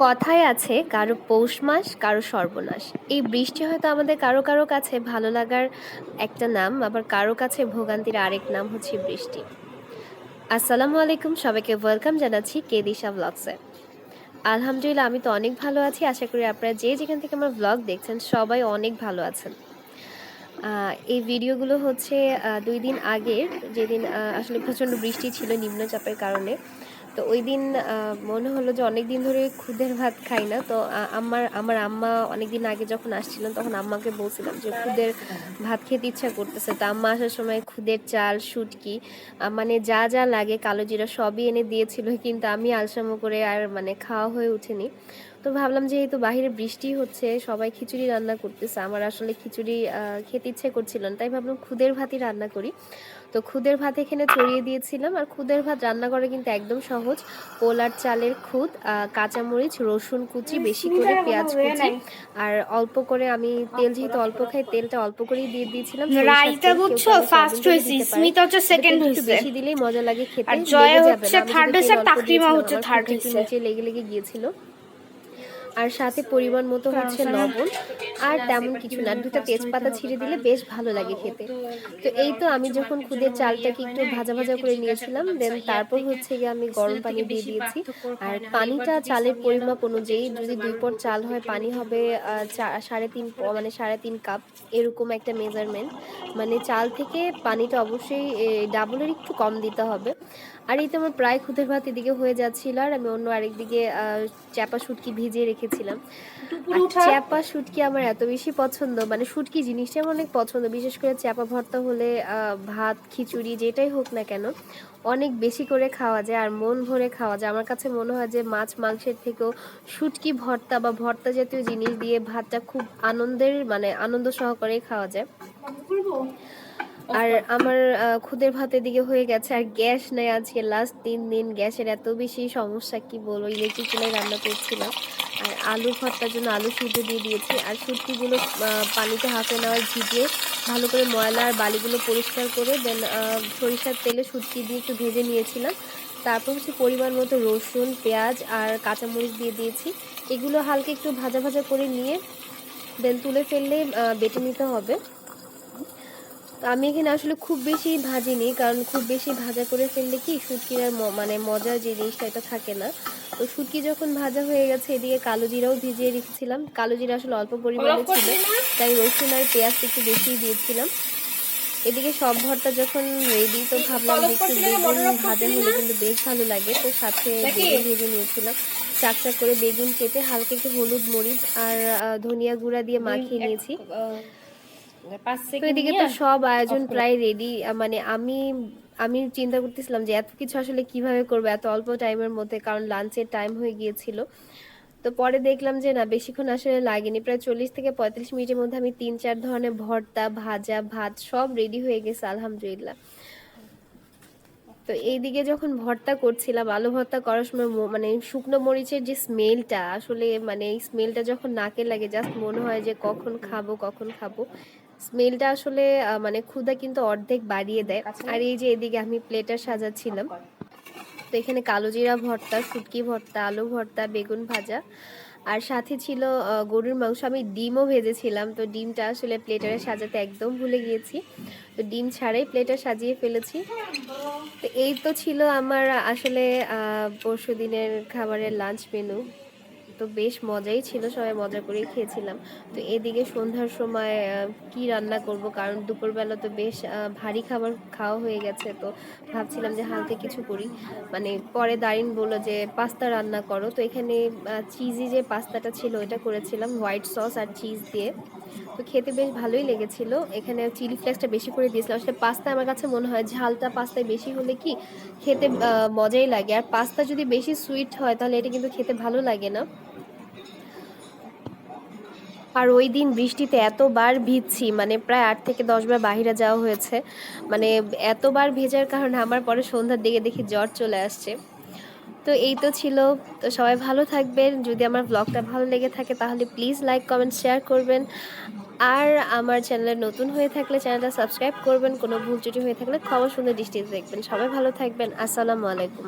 কথায় আছে, কারও পৌষ মাস, কারও সর্বনাশ। এই বৃষ্টি হয়তো আমাদের কারও কারও কাছে ভালো লাগার একটা নাম, আবার কারও কাছে ভোগান্তির আরেক নাম হচ্ছে বৃষ্টি। আসসালামু আলাইকুম, সবাইকে ওয়েলকাম জানাচ্ছি কে দিশা ব্লগসে আলহামদুলিল্লাহ, আমি তো অনেক ভালো আছি। আশা করি আপনারা যে যেখান থেকে আমার ব্লগ দেখছেন, সবাই অনেক ভালো আছেন। এই ভিডিওগুলো হচ্ছে দুই দিন আগের, যেদিন আসলে প্রচণ্ড বৃষ্টি ছিল নিম্নচাপের কারণে। তো ওই দিন মনে হলো যে অনেক দিন ধরে খুদের ভাত খাই না। তো আমার আমার আম্মা অনেক দিন আগে যখন আসছিলেন, তখন আম্মাকে বলছিলাম যে খুদের ভাত খেতে ইচ্ছা করতেছে। তো আম্মা আসার সময় খুদের চাল সুটকি মানে যা যা লাগে কালো জিরা সবই এনে দিয়েছিল। কিন্তু আমি আলসামো করে আর মানে খাওয়া হয়ে ওঠেনি। তো ভাবলাম যেহেতু বাইরে বৃষ্টি হচ্ছে সবাই খিচুড়ি রান্না করতেছে। আমার আসলে খিচুড়ি খেতে ইচ্ছে করছিল না তাই ভাবলাম খুদের ভাতই রান্না করি। তো খুদের ভাত এখানে চড়িয়ে দিয়েছিলাম আর খুদের ভাত রান্না করা কিন্তু একদম সহজ। পোলার চালের খুদ কাঁচামরিচ রসুন কুচি বেশি করে পেঁয়াজ কুচি আর অল্প করে আমি তেল যেহেতু অল্প খাই তেলটা অল্প করেই দিয়ে দিয়েছিলাম রাইতা বুঝছ? ফার্স্ট পারে। স্মিতা হচ্ছে সেকেন্ড হয়েছে। বেশি দিলেই মজা লাগে খেতে আর জয় হচ্ছে যদি হয়েছে, তাকরিমা হচ্ছে একটু হয়েছে। নিচে লেগে লেগে গিয়েছিল। আর সাথে পরিমাণ মতো হচ্ছে লবণ আর তেমন কিছু না। দুটো তেজপাতা ছিঁড়ে দিলে বেশ ভালো লাগে খেতে। তো এই তো আমি যখন খুদে চালটাকে একটু ভাজা ভাজা করে নিয়েছিলাম দেন তারপর হচ্ছে গিয়ে আমি গরম পানি দিয়ে দিয়েছি। আর পানিটা চালের পরিমাপ অনুযায়ী যদি দুই পট চাল হয় পানি হবে সাড়ে তিন মানে সাড়ে তিন কাপ এরকম একটা মেজারমেন্ট মানে চাল থেকে পানিটা অবশ্যই ডাবলের একটু কম দিতে হবে। আর এই তো আমার প্রায় খুদের ভাত এদিকে হয়ে যাচ্ছিল আর আমি অন্য আরেকদিকে চাপা শুটকি ভিজিয়ে রেখেছিলাম। চ্যাপা শুটকি আমার এত বেশি পছন্দ মানে শুটকি জিনিসটা আমার অনেক পছন্দ বিশেষ করে চ্যাপা ভর্তা হলে ভাত খিচুড়ি যেটাই হোক না কেন অনেক বেশি করে খাওয়া যায় আর মন ভরে খাওয়া যায়। আমার কাছে মনে হয় যে মাছ মাংসের থেকেও শুটকি ভর্তা বা ভর্তা জাতীয় জিনিস দিয়ে ভাতটা খুব আনন্দের মানে আনন্দ সহকারে খাওয়া যায়। আর আমার খুদের ভাতের দিকে হয়ে গেছে আর গ্যাস নেই আজকে লাস্ট তিন দিন গ্যাসের এত বেশি সমস্যা, কি বলব, ইলেকট্রিক চুলায় রান্না করছিলাম। আর আলু ভর্তার জন্য আলু সিদ্ধ দিয়ে দিয়েছি। আর শুটকিগুলো পানিতে হাফে নেওয়ার ভিজিয়ে ভালো করে ময়লা আর বালিগুলো পরিষ্কার করে দেন সরিষার তেলে শুটকি দিয়ে একটু ভেজে নিয়েছিলাম। তারপর হচ্ছে পরিমাণ মতো রসুন, পেঁয়াজ আর কাঁচামরিচ দিয়ে দিয়েছি। এগুলো হালকা একটু ভাজা ভাজা করে নিয়ে দেন তুলে ফেললে বেটে নিতে হবে। আমি এখানে আসলে খুব বেশি ভাজিনি কারণ খুব বেশি ভাজা করে ফেললে কি শুটকির আর মানে মজার যে জিনিসটা এটা থাকে না। তো শুটকি যখন ভাজা হয়ে গেছে এদিকে কালো জিরাও ভিজিয়ে রেখেছিলাম। কালো জিরা আসলে অল্প পরিমাণে ছিল তাই রসুন আর পেঁয়াজ একটু বেশি দিয়েছিলাম। এদিকে সব ভর্তা যখন রেডি তো ভাবলাম একটু বেগুন ভাজা হলে কিন্তু বেশ ভালো লাগে। তো সাথে বেগুন ভেজে নিয়েছিলাম। চাক চাক করে বেগুন কেটে হালকা একটু হলুদ মরিচ আর ধনিয়া গুঁড়া দিয়ে মাখিয়ে নিয়েছি। তো এদিকে তো সব আয়োজন প্রায় রেডি মানে আমি আমি চিন্তা করতেছিলাম যে এত কিছু আসলে কীভাবে করব এত অল্প টাইমের মধ্যে কারণ লাঞ্চের টাইম হয়ে গিয়েছিল। তো পরে দেখলাম যে না বেশিক্ষণ আসলে লাগেনি। প্রায় চল্লিশ থেকে পঁয়তাল্লিশ মিনিটের মধ্যে আমি তিন চার ধরনের ভর্তা ভাজা ভাত সব রেডি হয়ে গেছে আলহামদুলিল্লাহ। তো এইদিকে যখন ভর্তা করছিলাম আলু ভর্তা করার সময় মানে শুকনো মরিচের যে স্মেলটা আসলে মানে এই স্মেলটা যখন নাকে লাগে জাস্ট মনে হয় যে কখন খাব কখন খাব। স্মেলটা আসলে মানে ক্ষুধা কিন্তু অর্ধেক বাড়িয়ে দেয়। আর এই যে এদিকে আমি প্লেটার সাজাচ্ছিলাম, তো এখানে কালো জিরা ভর্তা, শুটকি ভর্তা, আলু ভর্তা, বেগুন ভাজা। আর সাথে ছিল গরুর মাংস। আমি ডিমও ভেজেছিলাম, তো ডিমটা আসলে প্লেটারে সাজাতে একদম ভুলে গিয়েছি। তো ডিম ছাড়াই প্লেটার সাজিয়ে ফেলেছি। তো এই তো ছিল আমার আসলে পরশু দিনের খাবারের লাঞ্চ মেনু। তো বেশ মজাই ছিল, সবাই মজা করেই খেয়েছিলাম। তো এদিকে সন্ধ্যার সময় কি রান্না করব? কারণ দুপুরবেলা তো বেশ ভারী খাবার খাওয়া হয়ে গেছে, তো ভাবছিলাম যে হালকা কিছু করি। মানে পরে দারিন বলল যে, পাস্তা রান্না করো। তো এখানে চিজি যে পাস্তাটা ছিল ওটা করেছিলাম, হোয়াইট সস আর চিজ দিয়ে। তো খেতে বেশ ভালোই লেগেছিল। এখানে চিলি ফ্লেক্সটা বেশি করে দিয়েছিলাম। আসলে পাস্তা আমার কাছে মনে হয়, ঝালটা পাস্তায় বেশি হলে কি খেতে মজাই লাগে। আর পাস্তা যদি বেশি সুইট হয়, তাহলে এটা কিন্তু খেতে ভালো লাগে না। আর ওই দিন বৃষ্টিতে এতবার ভিজছি মানে প্রায় আট থেকে দশবার বাহিরে যাওয়া হয়েছে। মানে এতবার ভেজার কারণে আমার পরে সন্ধ্যার দিকে দেখি জ্বর চলে আসছে। তো এই তো ছিল। তো সবাই ভালো থাকবেন। যদি আমার ব্লগটা ভালো লেগে থাকে তাহলে প্লিজ লাইক কমেন্ট শেয়ার করবেন। আর আমার চ্যানেলে নতুন হয়ে থাকলে চ্যানেলটা সাবস্ক্রাইব করবেন। কোনো ভুল ত্রুটি হয়ে থাকলে খবর সুন্দর দৃষ্টিতে দেখবেন। সবাই ভালো থাকবেন। আসসালামু আলাইকুম।